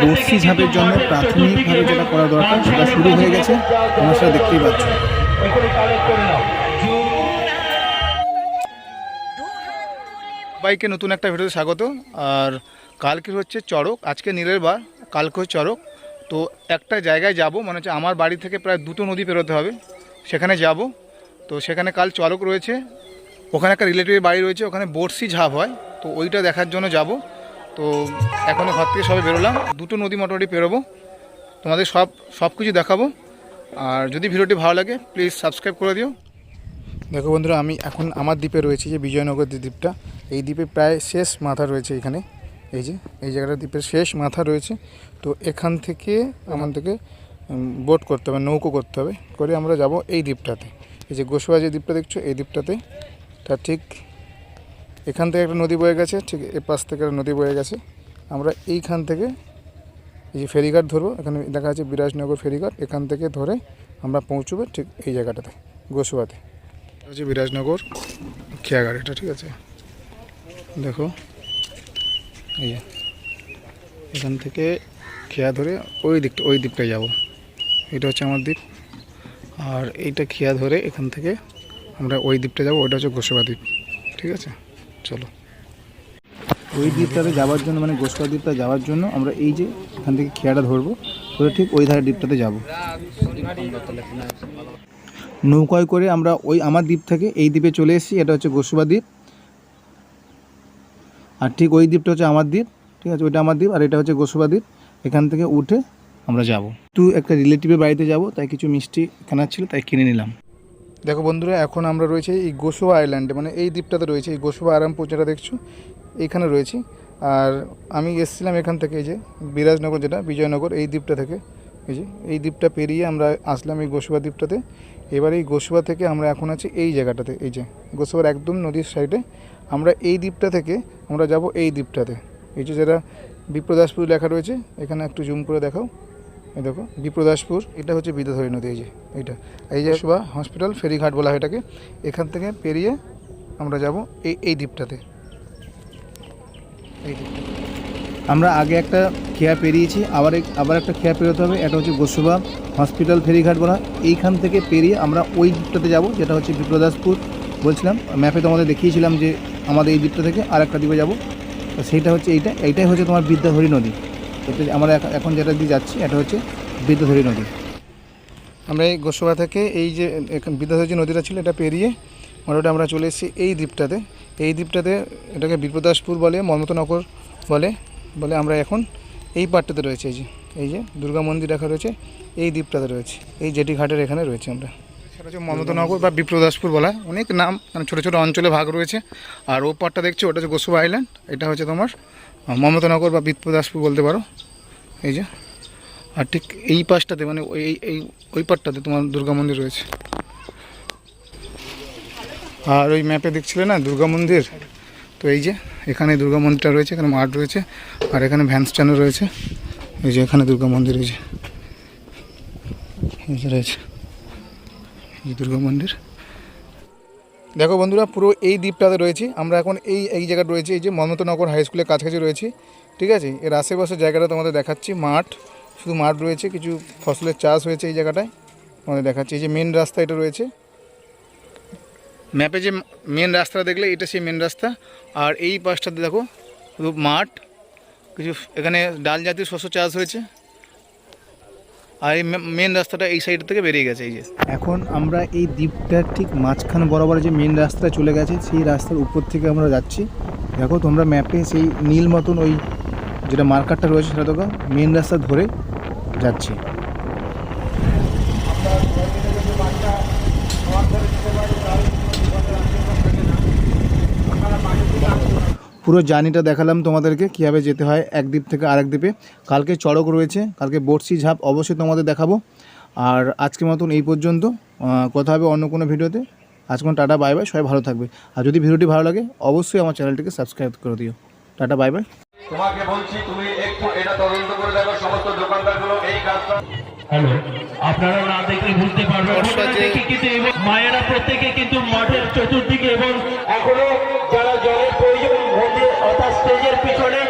বর্ষি ঝাঁপের জন্য প্রাথমিকভাবে যেটা করা দরকার, সেটা শুরু হয়ে গেছে। তোমরা সেটা দেখতেই পাচ্ছ। বাইকে নতুন একটা ভিডিওতে স্বাগত। আর কালকে হচ্ছে চড়ক, আজকে নীলের বার, কালকে হচ্ছে চড়ক। তো একটা জায়গায় যাব মানে হচ্ছে আমার বাড়ি থেকে প্রায় দুটো নদী পেরোতে হবে। সেখানে যাব। তো সেখানে কাল চড়ক রয়েছে। ওখানে একটা রিলেটিভের বাড়ি রয়েছে, ওখানে বর্ষি ঝাঁপ হয়। তো ওইটা দেখার জন্য যাব। তো এখনও ঘর থেকে সবে বেরোলাম। দুটো নদী মোটামুটি পেরোবো। তোমাদের সব সব কিছু দেখাবো। আর যদি ভিডিওটি ভালো লাগে প্লিজ সাবস্ক্রাইব করে দিও। দেখো বন্ধুরা, আমি এখন আমার দ্বীপে রয়েছি যে বিজয়নগর দ্বীপটা। এই দ্বীপে প্রায় শেষ মাথা রয়েছে এখানে। এই যে, এই জায়গাটা দ্বীপের শেষ মাথা রয়েছে। তো এখান থেকে আমার থেকে বোট করতে হবে, নৌকো করতে হবে। করে আমরা যাব এই দ্বীপটাতে। এই যে গোসবা যে দ্বীপটা দেখছ, এই দ্বীপটাতে। তা ঠিক এখান থেকে একটা নদী বয়ে গেছে, ঠিক এ পাশ থেকে একটা নদী বয়ে গেছে। আমরা এইখান থেকে এই যে ফেরিঘাট ধরবো, এখানে দেখা যাচ্ছে বিরাজনগর ফেরিঘাট, এখান থেকে ধরে আমরা পৌঁছবো ঠিক এই জায়গাটাতে গোসুয়াতে হচ্ছে বিরাজনগর খেয়াঘাট, এটা ঠিক আছে? দেখো, এই এখান থেকে খেয়া ধরে ওই দিকটা, ওই দিকটায় যাব। এটা হচ্ছে আমার দ্বীপ। আর এইটা খেয়া ধরে এখান থেকে আমরা ওই দ্বীপটা যাব, ওইটা হচ্ছে গোসবা দ্বীপ, ঠিক আছে? চলো। ওই দ্বীপটাতে যাওয়ার জন্য মানে গোসবা দ্বীপটা যাওয়ার জন্য আমরা এই যে এখান থেকে খেয়াটা ধরবো, ধরে ঠিক ওই ধারে দ্বীপটাতে যাব। নৌকায় করে আমরা ওই আমার দ্বীপ থেকে এই দ্বীপে চলে এসেছি, এটা হচ্ছে গোসবা দ্বীপ। আর ঠিক ওই দ্বীপটা হচ্ছে আমার দ্বীপ, ঠিক আছে? ওইটা আমার দ্বীপ আর এটা হচ্ছে গোসবা দ্বীপ। এখান থেকে উঠে আমরা যাব। তুই একটা রিলেটিভের বাড়িতে যাব, তাই কিছু মিষ্টি কেনার ছিল, তাই কিনে নিলাম। দেখো বন্ধুরা, এখন আমরা রয়েছে এই গোসবা আইল্যান্ডে মানে এই দ্বীপটাতে রয়েছে, এই গোসবা আরামপুর যেটা দেখছ? এইখানে রয়েছি। আর আমি এসেছিলাম এখান থেকে এই যে বিরাজনগর যেটা, বিজয়নগর, এই দ্বীপটা থেকে। এই যে, এই দ্বীপটা পেরিয়ে আমরা আসলাম এই গোসবা দ্বীপটাতে। এবার এই গোসবা থেকে আমরা এখন আছি এই জায়গাটাতে, এই যে গোসবার একদম নদীর সাইডে। আমরা এই দ্বীপটা থেকে আমরা যাব এই দ্বীপটাতে। এই যে যেটা বিপ্রদাসপুর লেখা রয়েছে, এখানে একটু জুম করে দেখাও। এই দেখো বিপ্রদাসপুর এটা হচ্ছে বিদ্যাধরী নদী, এই যে, এইটা। এই যে সুভা হসপিটাল ফেরিঘাট বলা হয় এটাকে। এখান থেকে পেরিয়ে আমরা যাব এই এই দ্বীপটাতে। এই আমরা আগে একটা খেয়া পেরিয়েছি, আবার আবার একটা খেয়া পেরোতে হবে, এটা হচ্ছে গোসবা হসপিটাল ফেরিঘাট বলা। এইখান থেকে পেরিয়ে আমরা ওই দ্বীপটাতে যাব, যেটা হচ্ছে বিপ্রদাসপুর। বলছিলাম ম্যাপে তোমাদের দেখিয়েছিলাম যে আমাদের এই দ্বীপটা থেকে আর একটা দ্বীপে যাব। সেইটা হচ্ছে এইটা, এইটাই হচ্ছে তোমার বিদ্যাধরী নদী। এটা আমরা এখন যেটা দিয়ে যাচ্ছি, এটা হচ্ছে বিদ্যাধরী নদী। আমরা এই গোসবা থেকে এই যে বিদ্যাধরী যে নদীটা ছিল, এটা পেরিয়ে মোটামুটি আমরা চলে এসেছি এই দ্বীপটাতে। এই দ্বীপটাতে এটাকে বিপ্রদাসপুর বলে মন্মতনগর বলে বলে আমরা এখন এই পার্টটাতে রয়েছে। এই যে এই যে দুর্গা মন্দির রাখা রয়েছে, এই দ্বীপটাতে রয়েছে। এই জেটি ঘাটের এখানে রয়েছে আমরা। সেটা হচ্ছে মমতানগর বা বিপ্রদাসপুর বলা অনেক নাম মানে ছোটো ছোটো অঞ্চলে ভাগ রয়েছে। আর ও পার্টটা দেখছি, ওটা হচ্ছে গোসবা আইল্যান্ড এটা হচ্ছে তোমার মমতানগর বা বিপ্রদাসপুর বলতে পারো। এই যে, আর ঠিক এই পাশটাতে মানে ওই, এই- ওই পাটটাতে তোমার দুর্গা মন্দির রয়েছে। আর ওই ম্যাপে দেখছিলে না, দুর্গা মন্দির? তো এই যে, এখানে দুর্গা মন্দিরটা রয়েছে, এখানে মাঠ রয়েছে, আর এখানে ভ্যান স্ট্যান্ডও রয়েছে। এই যে, এখানে দুর্গা মন্দির যে রয়েছে। এই দুর্গা মন্দির। দেখো বন্ধুরা, পুরো এই দ্বীপটাতে রয়েছি। আমরা এখন এই এই জায়গাটা রয়েছি, এই যে মমতনগর হাই স্কুলের কাছাকাছি রয়েছি। ঠিক আছে? এর আশেপাশে জায়গাটা তোমাদের দেখাচ্ছি, মাঠ। শুধু মাঠ রয়েছে, কিছু ফসলের চাষ হয়েছে এই জায়গাটায়। তোমাদের দেখাচ্ছি, এই যে মেন রাস্তা এটা রয়েছে। ম্যাপে যে মেন রাস্তা দেখলে, এটা সেই মেন রাস্তা। আর এই পাশটাতে দেখো শুধু মাঠ। কিছু এখানে ডাল জাতীয় শস্য চাষ হয়েছে। আর এই মেন রাস্তাটা এই সাইড থেকে বেরিয়ে গেছে, এই যে। এখন আমরা এই দ্বীপটার ঠিক মাঝখান বরাবর যে মেন রাস্তা চলে গেছে, সেই রাস্তার উপর থেকে আমরা যাচ্ছি। দেখো, তোমরা ম্যাপে সেই নীল মতন ওই যেটা মার্কারটা রয়েছে সেটা দেখো মেন রাস্তা ধরে যাচ্ছি। পুরো জার্নিটা দেখালাম তোমাদেরকে কীভাবে যেতে হয় এক দ্বীপ থেকে আরেক দ্বীপে। কালকে চড়ক রয়েছে কালকে বর্ষি ঝাপ অবশ্যই তোমাদের দেখাবো। আর আজকের মতন এই পর্যন্ত কথা হবে অন্য কোনো ভিডিওতে। আজকে টাটা বাই বাই সবাই ভালো থাকবে। আর যদি ভিডিওটি ভালো লাগে অবশ্যই আমার চ্যানেলটিকে সাবস্ক্রাইব করে দিও। Tata bye bye. তোমাকে বলছি তুমি একটু এটা তদন্ত করে দেখো সমস্ত দোকানদারগুলো এই কাজটা হ্যালো আপনারা না দেখলে বুঝতে পারবেন। কিন্তু মায়েরা প্রত্যেকে কিন্তু মাঠের চতুর্দিকে এবং এখনও যারা জলের অর্থাৎ স্টেজের পিছনে